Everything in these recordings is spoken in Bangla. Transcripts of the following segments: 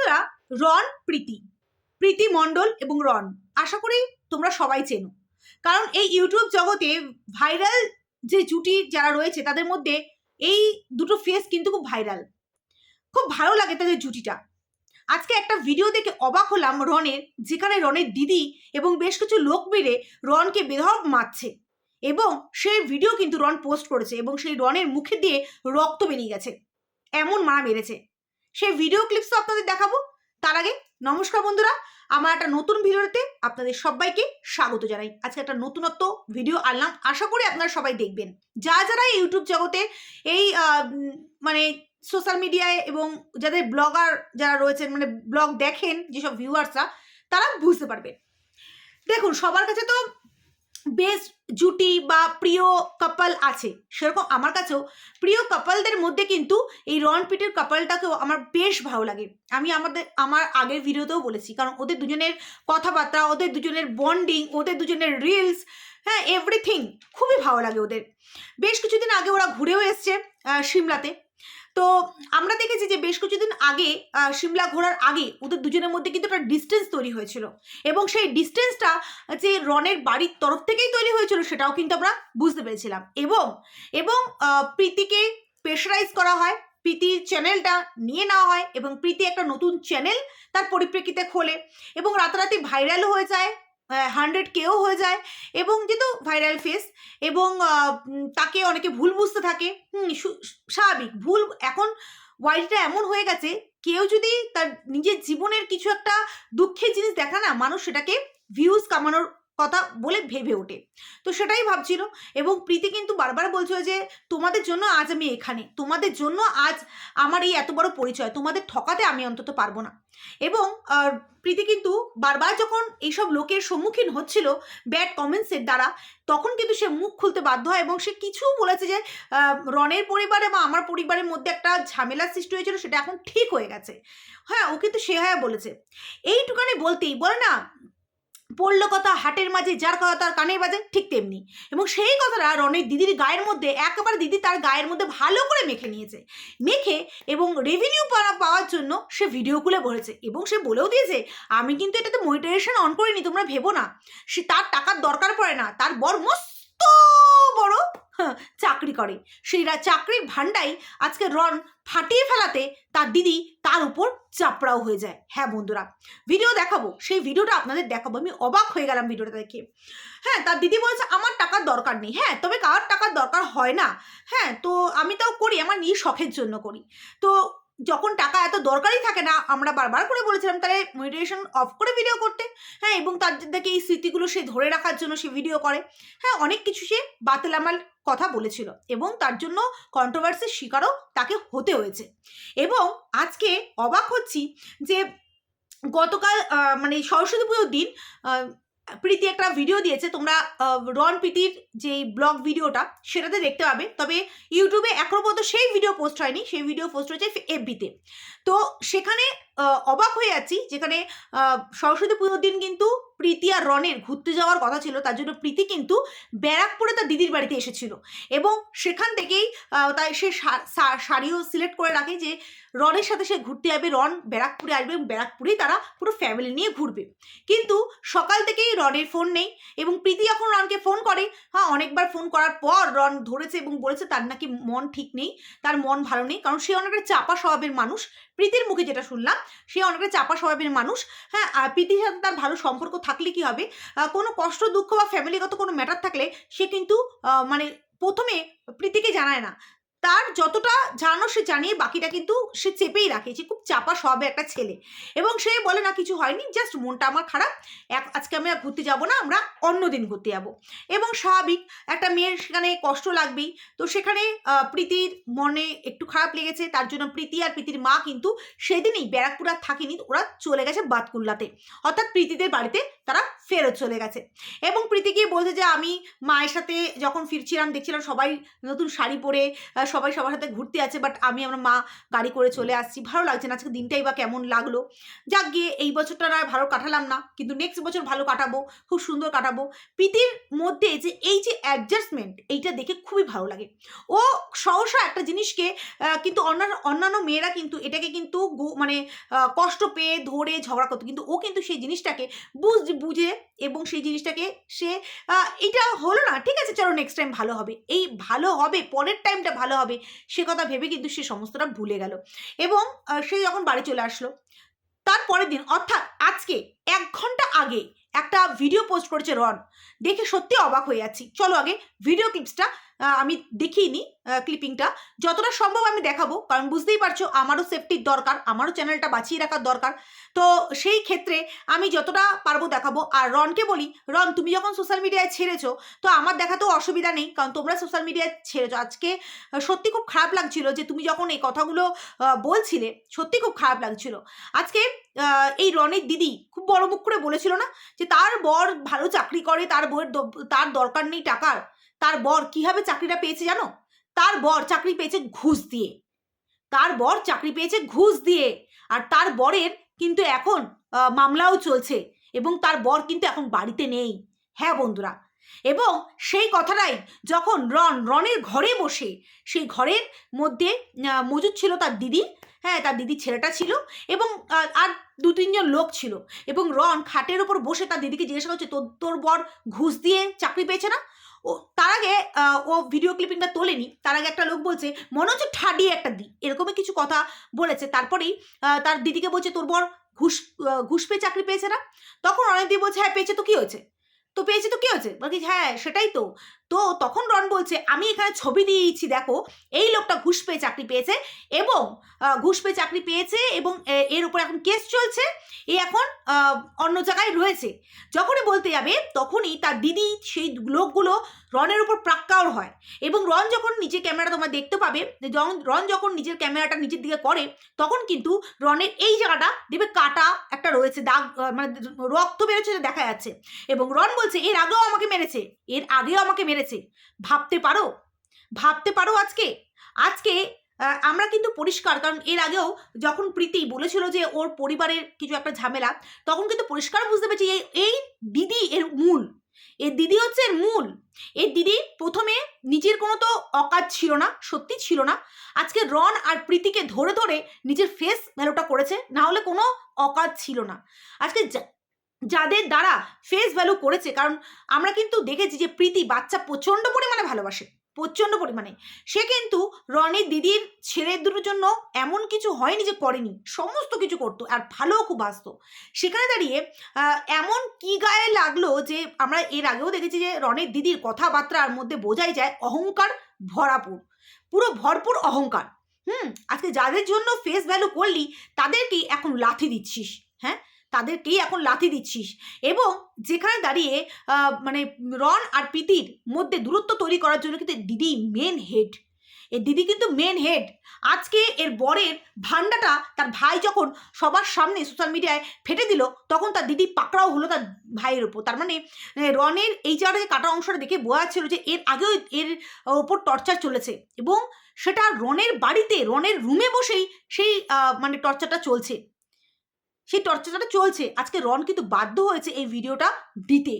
বন্ধুরা রন প্রীতি। প্রীতি মণ্ডল এবং রন আশা করি তোমরা সবাই চেনো। কারণ এই ইউটিউব জগতে ভাইরাল যে জুটি যারা রয়েছে, তাদের মধ্যে এই দুটো ফেস কিন্তু খুব ভাইরাল। খুব ভালো লাগে তাদের জুটিটা। আজকে একটা ভিডিও দেখে অবাক হলাম রনের যেখানে রনের দিদি এবং বেশ কিছু লোক মিলে রনকে বেধক মারছে এবং সেই ভিডিও কিন্তু রন পোস্ট করেছে এবং সেই রনের মুখে দিয়ে রক্ত বেরিয়ে গেছে। এমন মারা মেরেছে। সেই ভিডিও ক্লিপসও আপনাদের দেখাবো। তার আগে নমস্কার বন্ধুরা, আমার একটা নতুন ভিডিওতে আপনাদের সবাইকে স্বাগত জানাই। আজকে একটা নতুনত্ব ভিডিও আনলাম। আশা করি আপনারা সবাই দেখবেন। যা যারা ইউটিউব জগতে এই মানে সোশ্যাল মিডিয়ায় এবং যাদের ব্লগার যারা রয়েছেন মানে ব্লগ দেখেন যেসব ভিউয়ার্সরা তারা বুঝতে পারবে দেখুন, সবার কাছে তো বেস্ট জুটি বা প্রিয় কাপল আছে। সেরকম আমার কাছেও প্রিয় কাপলদের মধ্যে কিন্তু এই রন পিটের কাপলটাকেও আমার বেশ ভালো লাগে। আমি আমাদের, আমার আগের ভিডিওতেও বলেছি, কারণ ওদের দুজনের কথাবার্তা, ওদের দুজনের বন্ডিং ওদের দুজনের রিলস হ্যাঁ এভরিথিং খুবই ভালো লাগে ওদের। বেশ কিছুদিন আগে ওরা ঘুরেও এসছে সিমলাতে। তো আমরা দেখেছি যে বেশ কিছুদিন আগে সিমলা ঘোরার আগে ওদের দুজনের মধ্যে কিন্তু একটা ডিস্টেন্স তৈরি হয়েছিল। এবং সেই ডিস্টেন্সটা যে রনের বাড়ির তরফ থেকেই তৈরি হয়েছিল সেটাও কিন্তু আমরা বুঝতে পেরেছিলাম। এবং এবং প্রীতিকে প্রেশারাইজ করা হয় প্রীতির চ্যানেলটা নিয়ে নেওয়া হয় এবং প্রীতি একটা নতুন চ্যানেল তার পরিপ্রেক্ষিতে খোলে এবং রাতারাতি ভাইরালও হয়ে যায়। হান্ড্রেড কেও হয়ে যায় এবং যেহেতু ভাইরাল ফেস এবং তাকে অনেকে ভুল বুঝতে থাকে। হুম স্বাভাবিক। ভুল এখন ওয়াইল্ডটা এমন হয়ে গেছে, কেউ যদি তার নিজের জীবনের কিছু একটা দুঃখের জিনিস দেখা না, মানুষ সেটাকে ভিউজ কামানোর কথা বলে ভেবে ওঠে। তো সেটাই ভাবছিল এবং প্রীতি কিন্তু বারবার বলছিল যে, তোমাদের জন্য আজ আমি এখানে। তোমাদের জন্য আজ আমার এই এত বড় পরিচয়। তোমাদের ঠকাতে আমি অন্তত পারব না। এবং প্রীতি কিন্তু বারবার যখন এইসব লোকের সম্মুখীন হচ্ছিল ব্যাড কমেন্টসের দ্বারা, তখন কিন্তু সে মুখ খুলতে বাধ্য হয় এবং সে কিছু বলেছে যে রনের পরিবারে বা আমার পরিবারের মধ্যে একটা ঝামেলার সৃষ্টি হয়েছিল, সেটা এখন ঠিক হয়ে গেছে। হ্যাঁ ও কিন্তু সে হ্যাঁ বলেছে। এইটুকানি বলতেই বলে না পড়ল কথা, হাটের মাঝে যার কথা তার কানে বাজে, ঠিক তেমনি। এবং সেই কথাটা রনের দিদির গায়ের মধ্যে, একেবারে দিদি তার গায়ের মধ্যে ভালো করে মেখে নিয়েছে। মেখে এবং রেভিনিউ পাওয়ার জন্য সে ভিডিও খুলে বলেছে এবং সে বলেও দিয়েছে, আমি কিন্তু এটাতে মনিটাইজেশন অন করিনি, তোমরা ভেবো না। সে তার টাকার দরকার পড়ে না, তার বর মস্ত বড় চাকরি করে। সেইরা চাকরির ভান্ডাই আজকে রন ফাটিয়ে ফেলাতে তার দিদি তার উপর চাপড়াও হয়ে যায়। হ্যাঁ বন্ধুরা ভিডিও দেখাবো। সেই ভিডিওটা আপনাদের দেখাবো। আমি অবাক হয়ে গেলাম ভিডিওটা দেখে। হ্যাঁ তার দিদি বলছে, আমার টাকার দরকার নেই। হ্যাঁ তবে কার টাকার দরকার হয় না। হ্যাঁ তো আমি তাও করি, আমার নিজ শখের জন্য করি। তো যখন টাকা এত দরকারই থাকে না, আমরা বারবার করে বলেছিলাম, তাহলে মেডিটেশন অফ করে ভিডিও করতে। হ্যাঁ এবং তার থেকে এই স্মৃতিগুলো সে ধরে রাখার জন্য সে ভিডিও করে। হ্যাঁ অনেক কিছু সে বাতেলামাল কথা বলেছিল এবং তার জন্য কন্ট্রোভার্সির শিকারও তাকে হতে হয়েছে। এবং আজকে অবাক হচ্ছি যে গতকাল মানে সরস্বতী পুজোর দিন প্রীতি একটা ভিডিও দিয়েছে, তোমরা রন প্রীতির যে ব্লগ ভিডিওটা সেটাতে দেখতে পাবে। তবে ইউটিউবে এখনও পর্যন্ত সেই ভিডিও পোস্ট হয়নি, সেই ভিডিও পোস্ট হয়েছে এফবিতে তো সেখানে অবাক হয়ে যাচ্ছি যেখানে সরস্বতী পুজোর দিন কিন্তু প্রীতি আর রনের ঘুরতে যাওয়ার কথা ছিল, তার জন্য প্রীতি কিন্তু ব্যারাকপুরে তার দিদির বাড়িতে এসেছিল। এবং সেখান থেকেই তাই সে শাড়িও সিলেক্ট করে রাখে যে রনের সাথে সে ঘুরতে যাবে রন ব্যারাকপুরে আসবে এবং ব্যারাকপুরেই তারা পুরো ফ্যামিলি নিয়ে ঘুরবে। কিন্তু সকাল থেকেই রনের ফোন নেই এবং প্রীতি যখন রনকে ফোন করে হ্যাঁ অনেকবার ফোন করার পর রন ধরেছে এবং বলেছে তার নাকি মন ঠিক নেই, তার মন ভালো নেই, কারণ সে অনেকটা চাপা স্বভাবের মানুষ প্রীতির মুখে যেটা শুনলাম, সে অনেকটা চাপা স্বভাবের মানুষ। হ্যাঁ আর প্রীতির সাথে তার ভালো সম্পর্ক থাকলে কি হবে? কোনো কষ্ট, দুঃখ বা ফ্যামিলিগত কোনো ম্যাটার থাকলে সে কিন্তু মানে প্রথমে প্রীতিকে জানায় না। তার যতটা জানো সে জানিয়ে বাকিটা কিন্তু সে চেপেই রাখে যে খুব চাপা স্বভাবের একটা ছেলে। এবং সে বলে, না, কিছু হয়নি জাস্ট মনটা আমার খারাপ। এক, আজকে আমি আর ঘুরতে যাব না, আমরা অন্য দিন ঘুরতে যাব। এবং স্বাভাবিক একটা মেয়ের সেখানে কষ্ট লাগবেই। তো সেখানে প্রীতির মনে একটু খারাপ লেগেছে, তার জন্য প্রীতি আর প্রীতির মা কিন্তু সেদিনই ব্যারাকপুর আর থাকেনি, ওরা চলে গেছে বাতকুল্লাতে। অর্থাৎ প্রীতিদের বাড়িতে তারা ফেরত চলে গেছে। এবং প্রীতি গিয়ে বলছে যে, আমি মায়ের সাথে যখন ফিরছিলাম, দেখছিলাম সবাই নতুন শাড়ি পরে সবাই সবার সাথে ঘুরতে আছে বাট আমি আমার মা গাড়ি করে চলে আসছি। ভালো লাগছে না, আজকে দিনটাই বা কেমন লাগল? যাক, গিয়ে এই বছরটা না ভালো কাটালাম না, কিন্তু নেক্সট বছর ভালো কাটাবো, খুব সুন্দর কাটাবো। প্রীতির মধ্যে যে, এই যে অ্যাডজাস্টমেন্ট এইটা দেখে খুবই ভালো লাগে। ও সহসা একটা জিনিসকে কিন্তু অন্যান্য অন্যান্য মেয়েরা কিন্তু এটাকে কিন্তু মানে কষ্ট পেয়ে ধরে ঝগড়া করতো, কিন্তু ও কিন্তু সেই জিনিসটাকে বুঝ, বুঝে এবং সেই জিনিসটাকে সে এটা হলো না, ঠিক আছে, চলো নেক্সট টাইম ভালো হবে। এই ভালো হবে, পরের টাইমটা ভালো হবে, সে কথা ভেবে কিন্তু সে সমস্তটা ভুলে গেল। এবং সে যখন বাড়ি চলে আসলো, তার পরের দিন, অর্থাৎ আজকে, এক ঘণ্টা আগে একটা ভিডিও পোস্ট করেছে রন। দেখে সত্যি অবাক হয়ে যাচ্ছি। চলো আগে ভিডিও ক্লিপসটা আমি দেখিনি ক্লিপিংটা যতটা সম্ভব আমি দেখাবো, কারণ বুঝতেই পারছ আমারও সেফটির দরকার, আমারও চ্যানেলটা বাঁচিয়ে রাখার দরকার। তো সেই ক্ষেত্রে আমি যতটা পারব দেখাবো, আর রনকে বলি, রন, তুমি যখন সোশ্যাল মিডিয়ায় ছেড়েছো, তো আমার দেখাতেও অসুবিধা নেই, কারণ তোমরা সোশ্যাল মিডিয়ায় ছেড়েছো। আজকে সত্যি খুব খারাপ লাগছিল যে তুমি যখন এই কথাগুলো বলছিলে, সত্যি খুব খারাপ লাগছিল। আজকে এই রনের দিদি খুব বড় মুখ করে বলেছিল না, যে তার বর ভালো চাকরি করে, তার বউয়ের তার দরকার নেই টাকার। তার বর কীভাবে চাকরিটা পেয়েছে জানো? তার বর চাকরি পেয়েছে ঘুষ দিয়ে। তার বর চাকরি পেয়েছে ঘুষ দিয়ে। আর তার বরের কিন্তু এখন মামলাও চলছে এবং তার বর কিন্তু এখন বাড়িতে নেই। হ্যাঁ বন্ধুরা? এবং সেই কথাটাই যখন রন, রনের ঘরে বসে, সেই ঘরের মধ্যে মজুদ ছিল তার দিদি হ্যাঁ তার দিদির ছেলেটা ছিল এবং আর দু তিনজন লোক ছিল। এবং রন খাটের ওপর বসে তার দিদিকে জিজ্ঞাসা করছে, তোর তোর বর ঘুষ দিয়ে চাকরি পেয়েছে না? ও তার আগে ও ভিডিও ক্লিপিংটা তোলেনি, তার আগে একটা লোক বলছে, মনে হচ্ছে ঠাডি একটা দি এরকমই কিছু কথা বলেছে। তারপরেই তার দিদিকে বলছে, তোর বর ঘুষ ঘুষ পেয়ে চাকরি পেয়েছে না? তখন অনেক দিদি বলছে হ্যাঁ পেয়েছে, তো কি হয়েছে? তো পেয়েছে তো কি হয়েছে? বলছি হ্যাঁ সেটাই তো। তো তখন রন বলছে, আমি এখানে ছবি দিয়েছি, দেখো, এই লোকটা ঘুষ পেয়ে চাকরি পেয়েছে এবং ঘুষ পেয়ে চাকরি পেয়েছে এবং এর উপর এখন কেস চলছে, এ এখন অন্য জায়গায় রয়েছে। যখনই বলতে যাবে, তখনই তার দিদি, সেই লোকগুলো রনের উপর প্রাক্কার হয়। এবং রন যখন নিজের ক্যামেরা তোমরা দেখতে পাবে রন যখন নিজের ক্যামেরাটা নিজের দিকে করে, তখন কিন্তু রনের এই জায়গাটা দেখবে কাটা একটা রয়েছে, দাগ মানে রক্ত বেরোচ্ছে দেখা যাচ্ছে। এবং রন বলছে, এর আগেও আমাকে মেরেছে, এর আগেও আমাকে মেরেছে। ভাবতে পারো? ভাবতে পারো আজকে? আজকে আমরা কিন্তু পরিষ্কার, কারণ এর আগেও যখন প্রীতি বলেছিল যে ওর পরিবারের কিছু একটা ঝামেলা, তখন কিন্তু পরিষ্কার বুঝতে পেরেছি এই দিদি এর মূল। এর দিদি হচ্ছে এর মূল। এর দিদি প্রথমে নিজের কোনো তো অকাজ ছিল না, সত্যি ছিল না। আজকে রন আর প্রীতিকে ধরে ধরে নিজের ফেস ভ্যালুটা করেছে, না হলে কোনো অকাজ ছিল না। আজকে যাদের দ্বারা ফেস ভ্যালু করেছে, কারণ আমরা কিন্তু দেখেছি যে প্রীতি বাচ্চা প্রচণ্ড পরিমাণে ভালোবাসে। প্রচণ্ড পরিমাণে। সে কিন্তু রনির দিদির ছেলের দুটোর জন্য এমন কিছু হয়নি যে করেনি, সমস্ত কিছু করতো আর ভালোও খুব বাসতো সেখানে দাঁড়িয়ে এমন কি গায়ে লাগল যে আমরা এর আগেও দেখেছি যে রনির দিদির কথাবার্তার মধ্যে বোঝাই যায় অহংকার ভরাপুর। পুরো ভরপুর অহংকার। হুম, আজকে যাদের জন্য ফেস ভ্যালু করলি, তাদেরকেই এখন লাথি দিচ্ছিস হ্যাঁ? তাদেরকেই এখন লাথি দিচ্ছিস। এবং যেখানে দাঁড়িয়ে মানে রন আর প্রীতির মধ্যে দূরত্ব তৈরি করার জন্য কিন্তু দিদি মেন হেড এর দিদি কিন্তু মেন হেড আজকে এর বরের ভান্ডাটা তার ভাই যখন সবার সামনে সোশ্যাল মিডিয়ায় ফেটে দিল, তখন তার দিদি পাকড়াও হলো তার ভাইয়ের ওপর। তার মানে রনের এই জায়গাটা যে কাটা অংশটা দেখে বোঝা যাচ্ছিল যে এর আগেও এর ওপর টর্চার চলেছে। এবং সেটা রনের বাড়িতে, রনের রুমে বসেই সেই মানে টর্চারটা চলছে। সেই টর্চারটা চলছে। আজকে রন কিন্তু বাধ্য হয়েছে এই ভিডিওটা দিতে।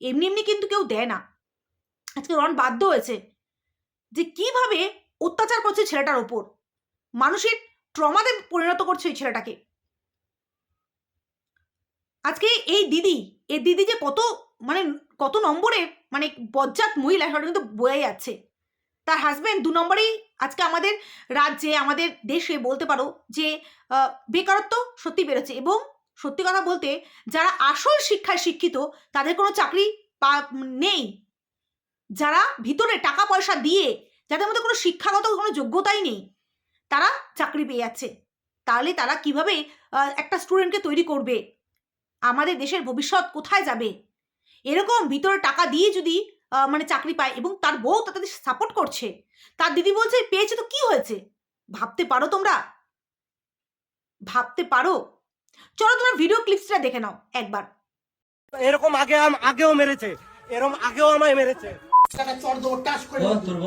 এমনি এমনি কিন্তু কেউ দেয় না। আজকে রন বাধ্য হয়েছে যে কীভাবে অত্যাচার করছে ছেলেটার ওপর। মানুষের ট্রমাতে পরিণত করছে ওই ছেলেটাকে। আজকে এই দিদি এই দিদি যে কত মানে কত নম্বরে মানে বজ্জাত মহিলা, সেটা কিন্তু বোঝাই যাচ্ছে। তার হাজব্যান্ড দু নম্বরেই আজকে আমাদের রাজ্যে, আমাদের দেশে বলতে পারো যে বেকারত্ব সত্যি বেড়েছে এবং সত্যি কথা বলতে যারা আসল শিক্ষায় শিক্ষিত তাদের কোনো চাকরি নেই। যারা ভিতরে টাকা পয়সা দিয়ে, যাদের মধ্যে কোনো শিক্ষাগত কোনো যোগ্যতাই নেই, তারা চাকরি পেয়ে যাচ্ছে। তাহলে তারা কীভাবে একটা স্টুডেন্টকে তৈরি করবে? আমাদের দেশের ভবিষ্যৎ কোথায় যাবে? এরকম ভিতরে টাকা দিয়ে যদি মানে চাকরি পায় এবং তার বউ তাদের সাপোর্ট করছে তার দিদি বলছে পেয়েছে তো কি হয়েছে? ভাবতে পারো তোমরা। ভাবতে পারো। চলো তোমরা ভিডিও ক্লিপসটা দেখে নাও একবার। এরকম আগে আম- আগেও মেরেছে। এরকম আগেও আমায় মেরেছে।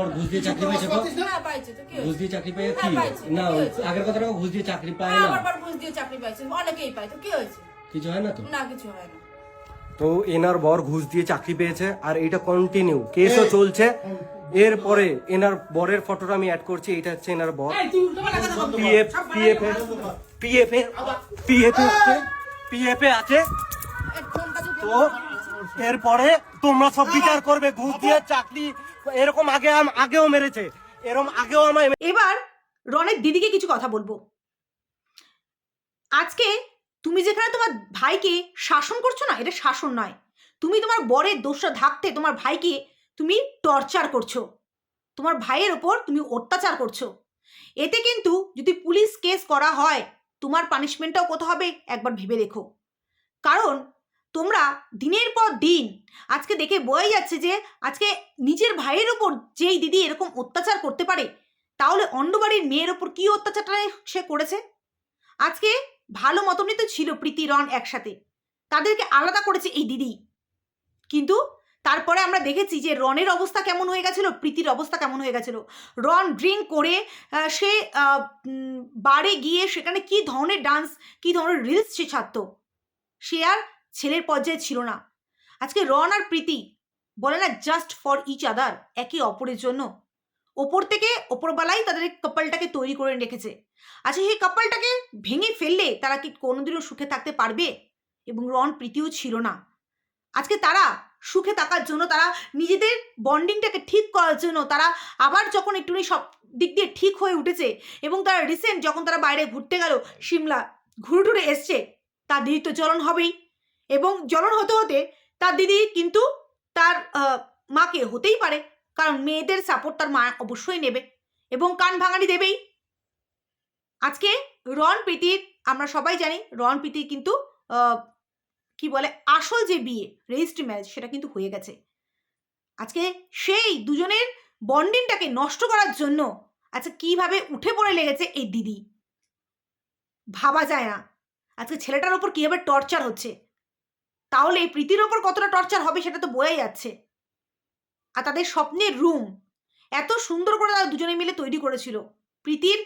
ঘুষ দিয়ে চাকরি পেয়েছে হ্যাঁ পাইছে ঘুষ দিয়ে চাকরি পেয়ে কি হ্যাঁ, না আগের কথা ঘুষ দিয়ে চাকরি পায় হ্যাঁ, না? ঘুষ দিয়ে চাকরি পাইছে অনেকেই পায় তো কি হয়েছে? কিছু হয় না তো? না কিছু হয় না। তো এনার বর ঘুষ দিয়ে চাকরি পেয়েছে আর এটা কন্টিনিউ কেসও চলছে। এরপরে এনার বরের ফটোটা আমি অ্যাড করছি এটা হচ্ছে এনার বর। PF PF PF PF PF আছে ফোনটা যদি তো এরপরে তোমরা সব বিচার করবে ঘুষ দিয়ে চাকরি এরকম আগে আগেও মেরেছে এরকম আগেও আমায় এবার রনের দিদিকে কিছু কথা বলব। আজকে তুমি যেখানে তোমার ভাইকে শাসন করছ না, এটা শাসন নয়। তুমি তোমার বরের দোষটা ঢাকতে তোমার ভাইকে তুমি টর্চার করছ। তোমার ভাইয়ের ওপর তুমি অত্যাচার করছ। এতে কিন্তু যদি পুলিশ কেস করা হয়, তোমার পানিশমেন্টটাও কত হবে? একবার ভেবে দেখো। কারণ তোমরা দিনের পর দিন আজকে দেখে বোঝাই যাচ্ছে যে, আজকে নিজের ভাইয়ের ওপর যেই দিদি এরকম অত্যাচার করতে পারে, তাহলে অন্য বাড়ির মেয়ের ওপর কি অত্যাচারটা সে করেছে? আজকে ভালো মতনই তো ছিল প্রীতি, রন একসাথে। তাদেরকে আলাদা করেছে এই দিদি। কিন্তু তারপরে আমরা দেখেছি যে রনের অবস্থা কেমন হয়ে গেছিল, প্রীতির অবস্থা কেমন হয়ে গেছিল। রন ড্রিঙ্ক করে সে বারে গিয়ে সেখানে কি ধরনের ডান্স, কি ধরনের রিলস সে ছাড়তো। সে আর ছেলের পর্যায়ে ছিল না। আজকে রন আর প্রীতি বলে না জাস্ট ফর ইচ আদার একে অপরের জন্য। ওপর থেকে ওপরবেলাই তাদের কাপলটাকে তৈরি করে রেখেছে। আচ্ছা সেই কাপলটাকে ভেঙে ফেললে তারা কি কোনোদিনও সুখে থাকতে পারবে? এবং রন প্রীতিও ছিল না। আজকে তারা সুখে থাকার জন্য, তারা নিজেদের বন্ডিংটাকে ঠিক করার জন্য, তারা আবার যখন একটুখানি সব দিক দিয়ে ঠিক হয়ে উঠেছে এবং তারা রিসেন্ট যখন তারা বাইরে ঘুরতে গেল, সিমলা ঘুরে টুরে এসছে, তার দিদি তো জ্বলন হবেই। এবং জ্বলন হতে হতে তার দিদি কিন্তু তার মাকে হতেই পারে। কারণ মেয়েদের সাপোর্ট তার মা অবশ্যই নেবে এবং কান ভাঙানি দেবেই। আজকে রন প্রীতির, আমরা সবাই জানি রন প্রীতির কিন্তু কি বলে, আসল যে বিয়ে রেজিস্ট্রি ম্যারেজ সেটা কিন্তু হয়ে গেছে। আজকে সেই দুজনের বন্ডিংটাকে নষ্ট করার জন্য আচ্ছা কীভাবে উঠে পড়ে লেগেছে এই দিদি? ভাবা যায় না। আজকে ছেলেটার ওপর কীভাবে টর্চার হচ্ছে? তাহলে এই প্রীতির ওপর কতটা টর্চার হবে সেটা তো বোঝাই যাচ্ছে। আর তাদের স্বপ্নের রুম। এত সুন্দর করে তারা দুজনে মিলে তৈরি করেছিল। প্রীতির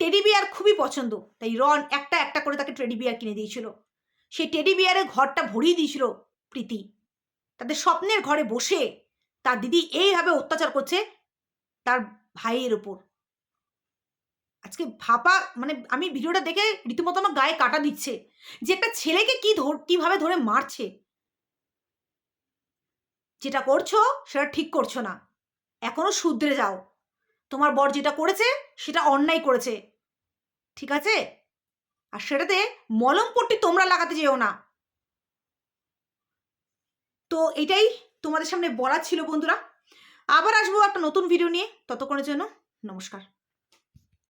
টেডি বিয়ার খুবই পছন্দ, তাই রন একটা একটা করে তাকে টেডি বিয়ার কিনে দিয়েছিল। সেই টেডি বিয়ারের ঘরটা ভরিয়ে দিয়েছিল প্রীতি। তাদের স্বপ্নের ঘরে বসে তার দিদি এইভাবে অত্যাচার করছে তার ভাইয়ের ওপর আজকে ভাপা মানে আমি ভিডিওটা দেখে রীতিমতো আমার গায়ে কাটা দিচ্ছে। যে একটা ছেলেকে কি ধর, কীভাবে ধরে মারছে। যেটা করছ সেটা ঠিক করছ না। এখনও শুধরে যাও। তোমার বর যেটা করেছে সেটা অন্যায় করেছে। ঠিক আছে? আর সেটাতে মলম পট্টি তোমরা লাগাতে যেও না। তো এটাই তোমাদের সামনে বলার ছিল বন্ধুরা। আবার আসব একটা নতুন ভিডিও নিয়ে। ততক্ষণের জন্য নমস্কার।